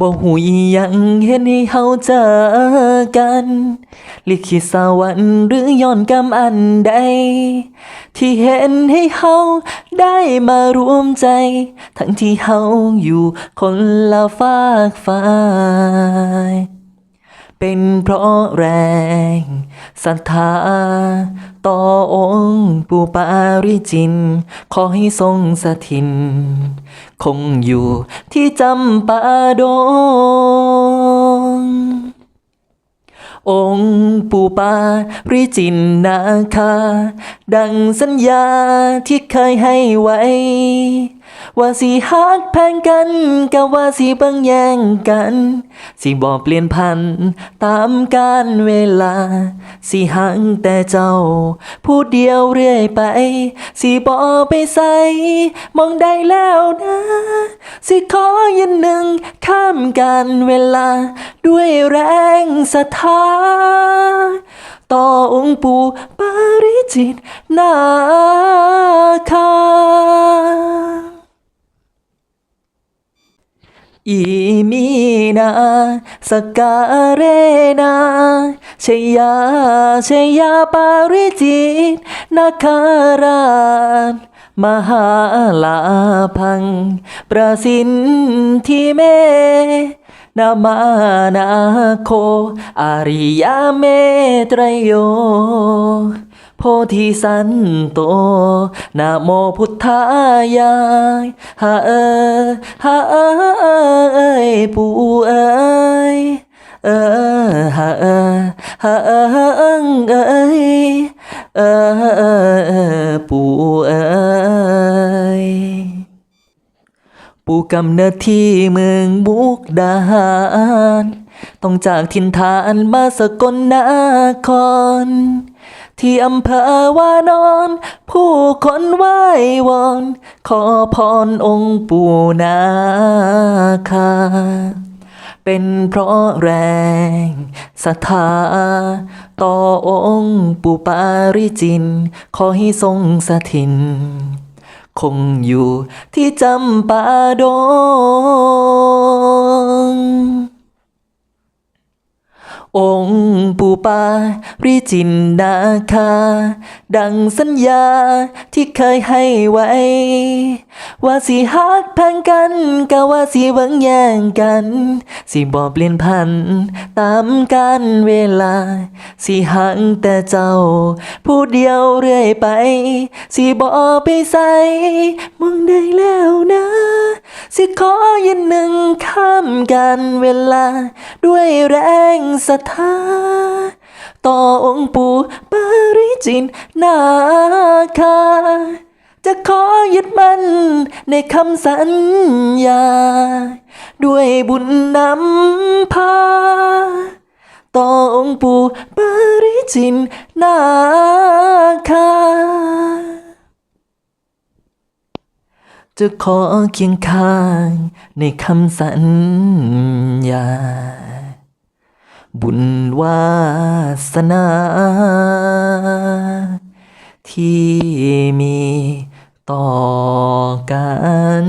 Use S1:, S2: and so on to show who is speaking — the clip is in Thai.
S1: บ่หูอียังเห็นให้เฮาเจอกัน ลิขิตสวรรค์หรือย้อนกรรมอันใด ที่เห็นให้เฮาได้มารวมใจ ทั้งที่เฮาอยู่คนละฝากฟ้าย เป็นเพราะแรงศรัทธาต่อองค์ปู่ปาริจิน ขอให้ทรงสถิตคงอยู่ที่จำปาดง องค์ปู่ปาริจินนาคา ดังสัญญาที่เคยให้ไว้ ว่าสิฮักแพงกันกะว่าสิเบิ่งแย่งกัน สิบ่เปลี่ยนพันตามกาลเวลา สิหังแต่เจ้า ผู้เดียวเรื่อยไป สิบ่ไปใส่มองได้แล้วนะ สิขอยืนหนึ่งข้ามการเวลา ด้วยแรงศรัทธาต่อองค์ปู่ปาริจิตนาคา อีมีนาสกการนาชยาชยาปาริจิตนาคาราชมหาลาพัง ประสินทิเมนามานาโค อาริยเมตรโย โพธิสันโตนะโมพุทธายายฮะเออฮะเอยปู่เอยเออฮะเออฮะเอิงเอยเออปู่เอยปู่กำเนิดที่เมืองมุกดาหารต้องจากถิ่นฐานมาสกลนคร ที่อำเภอวานอน ผู้คนไหว้วอน ขอพรองค์ปู่นาคา เป็นเพราะแรงศรัทธา ต่อองค์ปู่ปาริจิน ขอให้ทรงสถิตคงอยู่ที่จำปาดงองค์ ปู่ปาริจินนาคา ดังสัญญาที่เคยให้ไว้ ว่าสิฮักแพงกันกะว่าสิเบิ่งแย่งกัน สิบ่เปลี่ยนพัน ตามกาลเวลา สิหังแต่เจ้า ผู้เดียวเรื่อยไป สิบ่ไปใส่มองได้แล้วนะ ขอยืนหนึ่งข้ามการเวลา ด้วยแรงศรัทธาต่อองค์ปู่ปาริจินนาคา จะขอยึดมั่นในคำสัญญา ด้วยบุญนำพา ต่อองค์ปู่ปาริจินนาคา จะขอเคียงข้างในคำสัญญา บุญวาสนา ที่มีต่อกัน